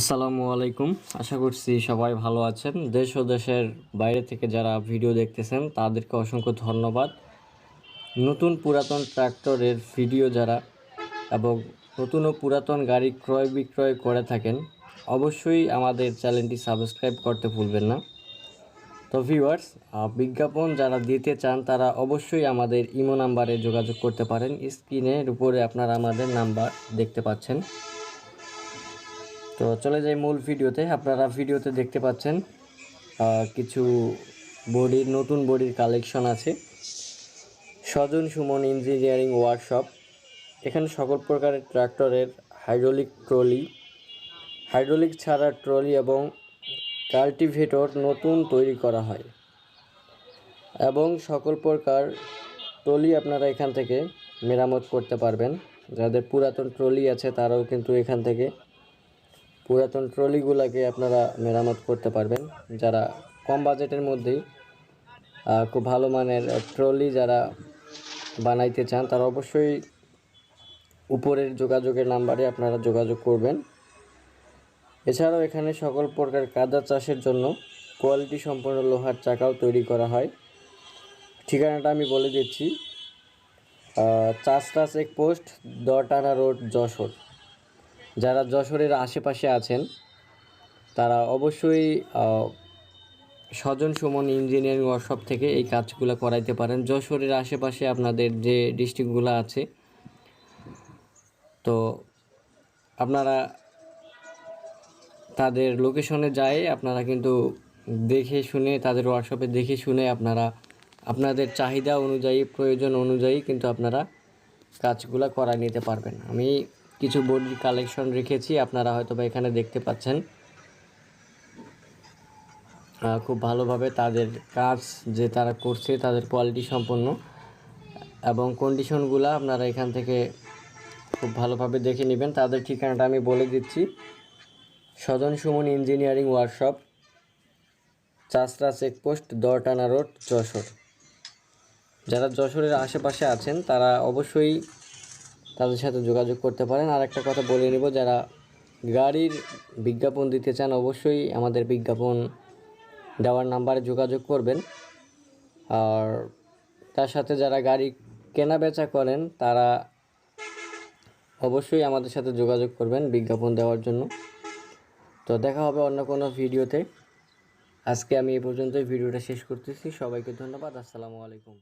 আসসালামু আলাইকুম। আশা করছি সবাই ভালো আছেন। দেশ ও দেশের বাইরে থেকে যারা ভিডিও দেখতেছেন, তাদেরকে অসংখ্য ধন্যবাদ। নতুন পুরাতন ট্র্যাক্টরের ভিডিও যারা এবং নতুন ও পুরাতন গাড়ি ক্রয় বিক্রয় করে থাকেন, অবশ্যই আমাদের চ্যানেলটি সাবস্ক্রাইব করতে ভুলবেন না। তো ভিউয়ার্স বিজ্ঞাপন যারা দিতে চান, তারা অবশ্যই আমাদের ইমো নাম্বারে যোগাযোগ করতে পারেন। স্ক্রিনের উপরে আপনারা আমাদের নাম্বার দেখতে পাচ্ছেন। তো চলে যাই মূল ভিডিওতে। আপনারা ভিডিওতে দেখতে পাচ্ছেন কিছু বডির, নতুন বডির কালেকশন আছে। স্বজন সুমন ইঞ্জিনিয়ারিং ওয়ার্কশপ এখানে সকল প্রকারের ট্রাক্টরের হাইড্রোলিক ট্রলি হাইড্রোলিক ছাড়া ট্রলি এবং কাল্টিভেটর নতুন তৈরি করা হয়। এবং সকল প্রকার ট্রলি আপনারা এখান থেকে মেরামত করতে পারবেন। যাদের পুরাতন ট্রলি আছে, তারাও কিন্তু এখান থেকে পুরাতন ট্রলিগুলোকে আপনারা মেরামত করতে পারবেন। যারা কম বাজেটের মধ্যেই খুব ভালো মানের ট্রলি যারা বানাইতে চান, তারা অবশ্যই উপরের যোগাযোগের নাম্বারে আপনারা যোগাযোগ করবেন। এছাড়াও এখানে সকল প্রকার কাদা চাষের জন্য কোয়ালিটি সম্পন্ন লোহার চাকাও তৈরি করা হয়। ঠিকানাটা আমি বলে দিচ্ছি চাষটা চেকপোস্ট দটানা রোড, যশোর। যারা যশোরের আশেপাশে আছেন, তারা অবশ্যই স্বজন সুমন ইঞ্জিনিয়ারিং ওয়ার্কশপ থেকে এই কাজগুলো করাইতে পারেন। যশোরের আশেপাশে আপনাদের যে ডিস্ট্রিক্টগুলো আছে, তো আপনারা তাদের লোকেশনে যায়, আপনারা কিন্তু দেখে শুনে, তাদের ওয়ার্কশপে দেখে শুনে আপনারা, আপনাদের চাহিদা অনুযায়ী, প্রয়োজন অনুযায়ী কিন্তু আপনারা কাজগুলো করা নিতে পারবেন। আমি কিছু বডির কালেকশন রেখেছি, আপনারা হয়তো বা এখানে দেখতে পাচ্ছেন। খুব ভালোভাবে তাদের কাজ যে তারা করছে, তাদের কোয়ালিটি সম্পন্ন। এবং কন্ডিশনগুলো আপনারা এখান থেকে খুব ভালোভাবে দেখে নেবেন। তাদের ঠিকানাটা আমি বলে দিচ্ছি। Sadan Suman engineering workshop, Chashra checkpost, Dartana road, Jessore. যারা যশোরের আশেপাশে আছেন, তারা অবশ্যই তাদের সাথে যোগাযোগ করতে পারেন। আর একটা কথা বলে নেব, যারা গাড়ির বিজ্ঞাপন দিতে চান অবশ্যই আমাদের বিজ্ঞাপন দেওয়ার নাম্বারে যোগাযোগ করবেন। আর তার সাথে যারা গাড়ি কেনা বেচা করেন, তারা অবশ্যই আমাদের সাথে যোগাযোগ করবেন বিজ্ঞাপন দেওয়ার জন্য। তো দেখা হবে অন্য কোনো ভিডিওতে। আজকে আমি এই পর্যন্তই, ভিডিওটা শেষ করতেছি। সবাইকে ধন্যবাদ, আসসালামু আলাইকুম।